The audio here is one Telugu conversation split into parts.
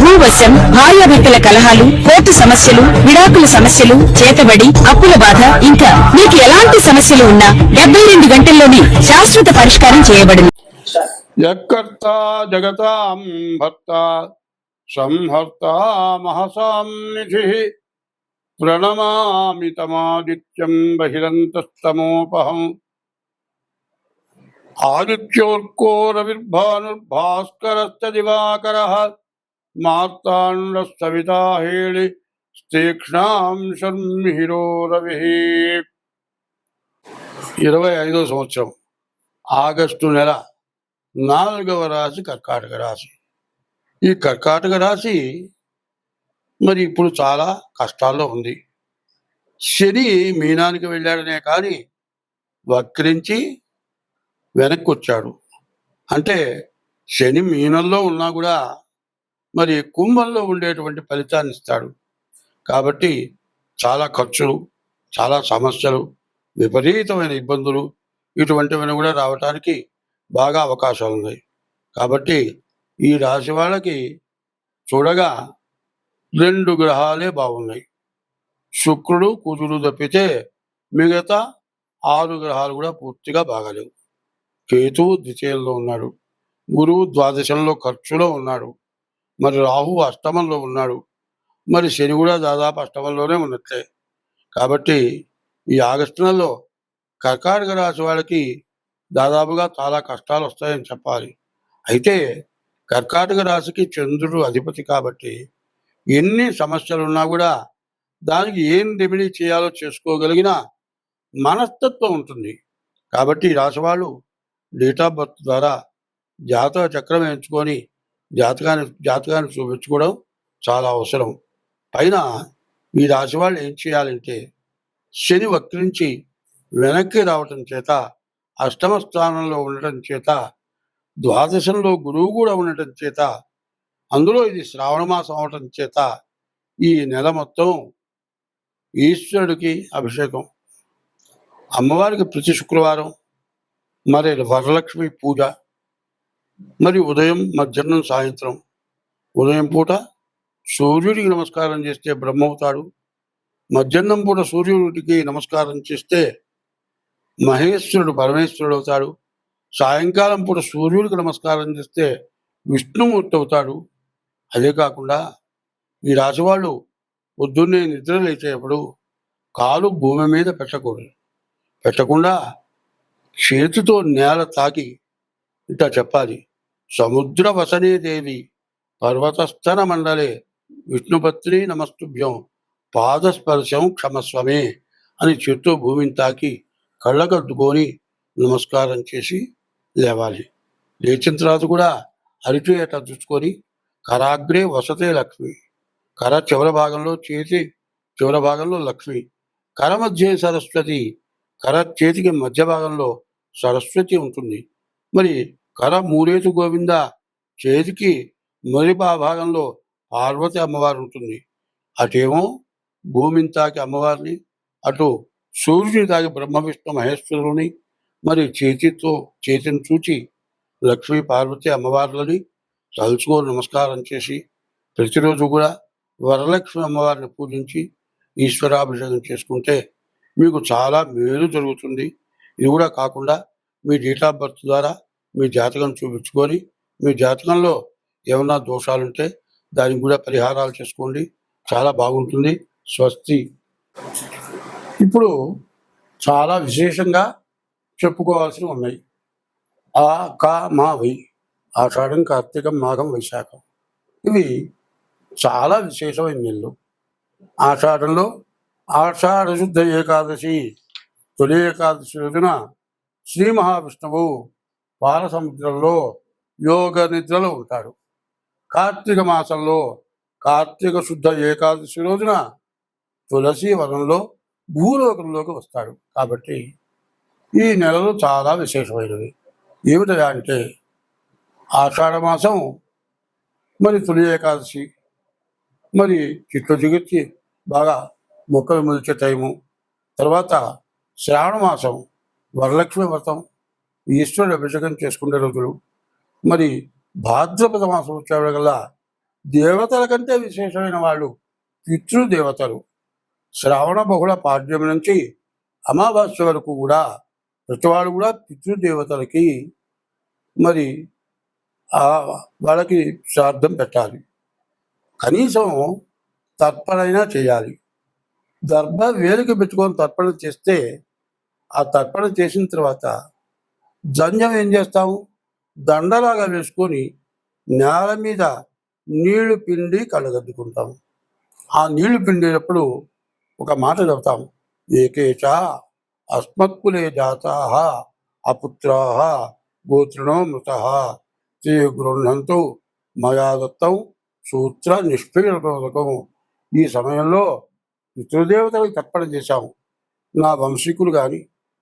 భూవశం భార్యాభర్తల కలహాలు కోర్టు సమస్యలు విడాకుల సమస్యలు చేతబడి అప్పుల బాధ ఇంకా మీకు ఎలాంటి సమస్యలు ఉన్నా డెబ్బై రెండు గంటల్లోనే శాశ్వత పరిష్కారం చేయబడింది. యత్కర్త జగతాం భర్త సంహర్త మహసాం నిధి ప్రణమామి తమాదిత్యం బహిరంతస్తమోపహం. ఆదిత్యోర్కో రవిర్భానుర్భాస్కరశ్చ దివాకర. మార్తాండ సవితా హేళి తీక్ష్ణాం శర్మిహిరో ఇరవై ఐదో సంవత్సరం ఆగస్టు నెల నాలుగవ రాశి కర్కాటక రాశి. ఈ కర్కాటక రాశి మరి ఇప్పుడు చాలా కష్టాల్లో ఉంది. శని మీనానికి వెళ్ళాడనే కానీ వక్రించి వెనక్కి వచ్చాడు అంటే శని మీనంలో ఉన్నా కూడా మరి కుంభంలో ఉండేటువంటి ఫలితాన్ని ఇస్తాడు. కాబట్టి చాలా ఖర్చులు చాలా సమస్యలు విపరీతమైన ఇబ్బందులు ఇటువంటివన్నీ కూడా రావటానికి బాగా అవకాశాలు ఉన్నాయి. కాబట్టి ఈ రాశి వాళ్ళకి చూడగా రెండు గ్రహాలే బాగున్నాయి. శుక్రుడు కుజుడు తప్పితే మిగతా ఆరు గ్రహాలు కూడా పూర్తిగా బాగలేవు. కేతువు ద్వితీయంలో ఉన్నాడు. గురువు ద్వాదశంలో ఖర్చులో ఉన్నాడు. మరి రాహు అష్టమంలో ఉన్నాడు. మరి శని కూడా దాదాపు అష్టమంలోనే ఉన్నట్లే. కాబట్టి ఈ ఆగస్టు నెలలో కర్కాటక రాశి వాళ్ళకి దాదాపుగా చాలా కష్టాలు వస్తాయని చెప్పాలి. అయితే కర్కాటక రాశికి చంద్రుడు అధిపతి కాబట్టి ఎన్ని సమస్యలు ఉన్నా కూడా దానికి ఏం రెమెడీ చేయాలో చేసుకోగలిగిన మనస్తత్వం ఉంటుంది. కాబట్టి ఈ రాశి వాళ్ళు డేట్ ఆఫ్ బర్త్ ద్వారా జాతక చక్రం ఎంచుకొని జాతకాన్ని జాతకాన్ని చూపించుకోవడం చాలా అవసరం. పైన ఈ రాశి వాళ్ళు ఏం చేయాలంటే శని వక్రించి వెనక్కి రావటం చేత అష్టమ స్థానంలో ఉండటం చేత ద్వాదశంలో గురువు కూడా ఉండటం చేత అందులో ఇది శ్రావణ మాసం అవటం చేత ఈ నెల మొత్తం ఈశ్వరుడికి అభిషేకం. అమ్మవారికి ప్రతి శుక్రవారం మరి వరలక్ష్మి పూజ మరి ఉదయం మధ్యాహ్నం సాయంత్రం. ఉదయం పూట సూర్యుడికి నమస్కారం చేస్తే బ్రహ్మ అవుతాడు మధ్యాహ్నం పూట సూర్యుడికి నమస్కారం చేస్తే మహేశ్వరుడు పరమేశ్వరుడు అవుతాడు సాయంకాలం పూట సూర్యుడికి నమస్కారం చేస్తే విష్ణుమూర్తి అవుతాడు అదే కాకుండా ఈ రాశివాళ్ళు పొద్దున్నే నిద్ర లేచేటప్పుడు కాలు భూమి మీద పెట్టకూడదు. పెట్టకుండా చేతితో నేల తాకి ఇట్లా చెప్పాలి. సముద్ర వసనే దేవి. పర్వతస్థన మండలే. విష్ణుపత్ని నమస్తుభ్యం. పాదస్పర్శం క్షమస్వమే అని చేత్తో భూమిని తాకి కళ్ళకద్దుకొని నమస్కారం చేసి లేవాలి. లేచిన తర్వాత కూడా అరిటి చూసుకొని కరాగ్రే వసతే లక్ష్మి. కర చివరి భాగంలో చేతి చివరి భాగంలో లక్ష్మి. కర మధ్య సరస్వతి. కర చేతికి మధ్య భాగంలో సరస్వతి ఉంటుంది. మరి కర మూరేసు గోవింద? చేతికి మొదటి భాగంలో పార్వతి అమ్మవారు ఉంటుంది. అటేమో భూమిని తాకి అమ్మవారిని అటు సూర్యుని తాకి బ్రహ్మ విష్ణు మహేశ్వరుని మరి చేతితో చేతిని చూచి లక్ష్మీ పార్వతి అమ్మవార్లని తలుచుకో నమస్కారం చేసి ప్రతిరోజు కూడా వరలక్ష్మి అమ్మవారిని పూజించి ఈశ్వరాభిషేకం చేసుకుంటే మీకు చాలా మేలు జరుగుతుంది. ఇది కూడా కాకుండా మీ డేట్ ఆఫ్ బర్త్ ద్వారా మీ జాతకం చూపించుకొని మీ జాతకంలో ఏమన్నా దోషాలుంటే దానికి కూడా పరిహారాలు చేసుకోండి. చాలా బాగుంటుంది. స్వస్తి. ఇప్పుడు చాలా విశేషంగా చెప్పుకోవాల్సినవి ఉన్నాయి. ఆ కా మా వై ఆషాఢం కార్తీకం మాఘం వైశాఖం. ఇవి చాలా విశేషమైన నెలలు. ఆషాఢంలో ఆషాఢ శుద్ధ ఏకాదశి తొలి ఏకాదశి రోజున శ్రీ మహావిష్ణువు పాల సముద్రంలో యోగ నిద్రలో ఉంటాడు. కార్తీక మాసంలో కార్తీక శుద్ధ ఏకాదశి రోజున తులసి వనంలో భూలోకంలోకి వస్తాడు. కాబట్టి ఈ నెలలు చాలా విశేషమైనవి ఏమిటా అంటే ఆషాఢ మాసం మరి తొలి ఏకాదశి మరి చిట్లు జిగుచ్చి బాగా మొక్కలు మొలిచే టైము తర్వాత శ్రావణ మాసం వరలక్ష్మి వ్రతం ఈశ్వరుడు అభిషేకం చేసుకునే రోజులు. మరి భాద్రపద మాసం వచ్చేవల్ల దేవతల కంటే విశేషమైన వాళ్ళు పితృదేవతలు శ్రావణ బహుళ పాడ్యం నుంచి అమావాస్య వరకు కూడా ప్రతివాడు కూడా పితృదేవతలకి మరి వాళ్ళకి శ్రాద్ధం పెట్టాలి. కనీసం తర్పణైనా చేయాలి. దర్భ వేలికి పెట్టుకొని తర్పణ చేస్తే ఆ తర్పణ చేసిన తర్వాత జంజం ఏం చేస్తాము దండలాగా వేసుకొని నేల మీద నీళ్ళు పిండి కళ్ళగద్దుకుంటాము ఆ నీళ్ళు పిండేటప్పుడు ఒక మాట చెబుతాం. ఏకేచ అస్మత్కులే జాతా అపుత్రా గోత్రణో మృత తే గృహంతో మయా దత్తం సూత్ర నిష్పీడకం ఈ సమయంలో పితృదేవతలకు తర్పణ చేశాము. నా వంశీకులు కానీ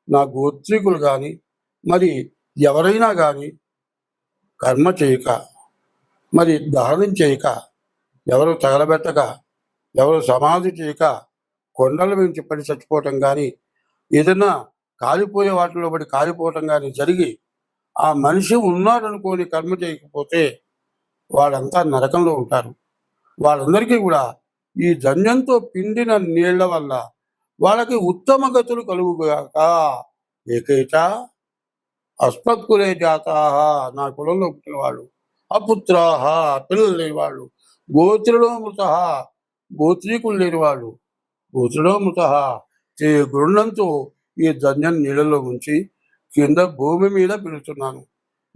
నా గోత్రికులు కానీ మరి ఎవరైనా కానీ కర్మ చేయక మరి దహనం చేయక ఎవరు తగలబెట్టక ఎవరు సమాధి చేయక కొండల నుంచి పడి చచ్చిపోవటం కానీ ఏదైనా కాలిపోయే వాటిలో పడి కాలిపోవటం కానీ జరిగి ఆ మనిషి ఉన్నాడనుకోని కర్మ చేయకపోతే వాళ్ళంతా నరకంలో ఉంటారు. వాళ్ళందరికీ కూడా ఈ ధన్యంతో పిండిన నీళ్ళ వల్ల వాళ్ళకి ఉత్తమ గతులు కలుగుగాక. ఏకైక అస్మత్కులే జాతా నా కులంలో పుట్టిన వాళ్ళు అపుత్రాహ పిల్లలు లేని వాళ్ళు గోత్రులో మృత గోత్రీకులు లేని వాళ్ళు గోత్రులో మృత చే గృహంతో ఈ ధన్యం నీళ్ళలో ఉంచి కింద భూమి మీద పెడుతున్నాను.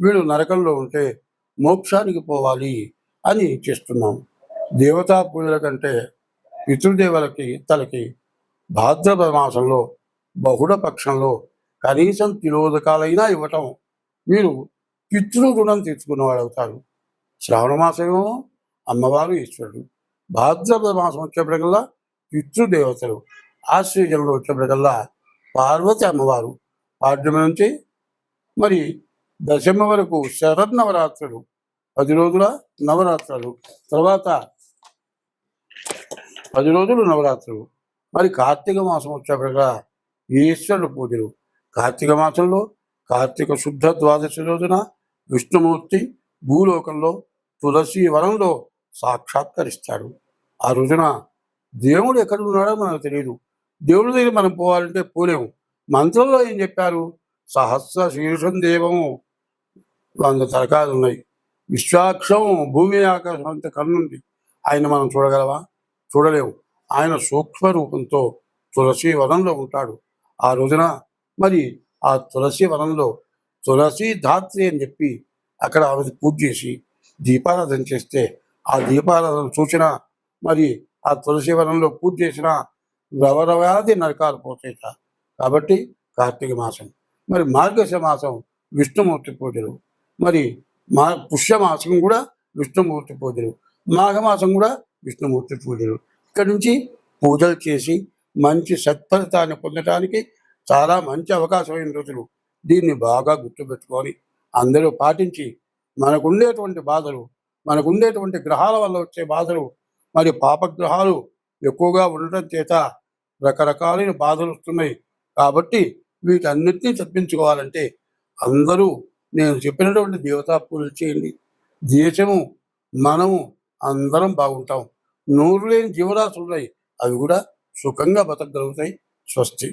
వీడు నరకంలో ఉంటే మోక్షానికి పోవాలి అని చేస్తున్నాం. దేవతా పూజల కంటే పితృదేవులకి తలకి భాద్రపద మాసంలో బహుళ పక్షంలో కనీసం తిరోధకాలైనా ఇవ్వటం. మీరు పితృ రుణం తీర్చుకున్నవాడు అవుతారు శ్రావణ మాసమేమో అమ్మవారు ఈశ్వరుడు. భాద్రపద మాసం వచ్చేప్పటికల్లా పితృదేవతలు. ఆశ్చర్యంలో వచ్చేప్పటికల్లా పార్వతి అమ్మవారు. పాడ్యమ నుంచి మరి దశమ వరకు శరన్నవరాత్రులు పది రోజుల నవరాత్రులు. తర్వాత పది రోజులు నవరాత్రులు. మరి కార్తీక మాసం వచ్చేప్పటికల్లా ఈశ్వరుడు పూజలు. కార్తీక మాసంలో కార్తీక శుద్ధ ద్వాదశి రోజున విష్ణుమూర్తి భూలోకంలో తులసి వనంలో సాక్షాత్కరిస్తాడు. ఆ రోజున దేవుడు ఎక్కడ ఉన్నాడో మనకు తెలియదు దేవుడి దగ్గర మనం పోవాలంటే పోలేము. మంత్రంలో ఏం చెప్పారు? సహస్ర శీర్షం దేవము. వంద తరకాలు ఉన్నాయి. విశ్వాక్షం భూమి ఆకాశం అంత కన్నుంది ఆయన మనం చూడగలవా? చూడలేము. ఆయన సూక్ష్మ రూపంతో తులసి వనంలో ఉంటాడు. ఆ రోజున మరి ఆ తులసి వనంలో తులసి ధాత్రి అని చెప్పి అక్కడ ఆమె పూజ చేసి దీపారాధన చేస్తే ఆ దీపారాధన సూచన మరి ఆ తులసి వనంలో పూజ చేసిన రవరవాది నరకాలు పోతాయిట కాబట్టి కార్తీక మాసం మరి మార్గశ మాసం విష్ణుమూర్తి పూజలు మరి మా పుష్యమాసం కూడా విష్ణుమూర్తి పూజలు మాఘమాసం కూడా విష్ణుమూర్తి పూజలు. ఇక్కడ నుంచి పూజలు చేసి మంచి సత్ఫలితాన్ని పొందటానికి చాలా మంచి అవకాశమైన రోజులు. దీన్ని బాగా గుర్తుపెట్టుకొని అందరూ పాటించి మనకుండేటువంటి బాధలు మనకుండేటువంటి గ్రహాల వల్ల వచ్చే బాధలు మరి పాపగ్రహాలు ఎక్కువగా ఉండటం చేత రకరకాలైన బాధలు వస్తున్నాయి. కాబట్టి వీటన్నిటినీ తప్పించుకోవాలంటే అందరూ నేను చెప్పినటువంటి దేవతా పూజలు చేయండి. దేశము మనము అందరం బాగుంటాం. నోరు లేని జీవరాశులు ఉన్నాయి. అవి కూడా సుఖంగా బతకగలుగుతాయి. స్వస్తి.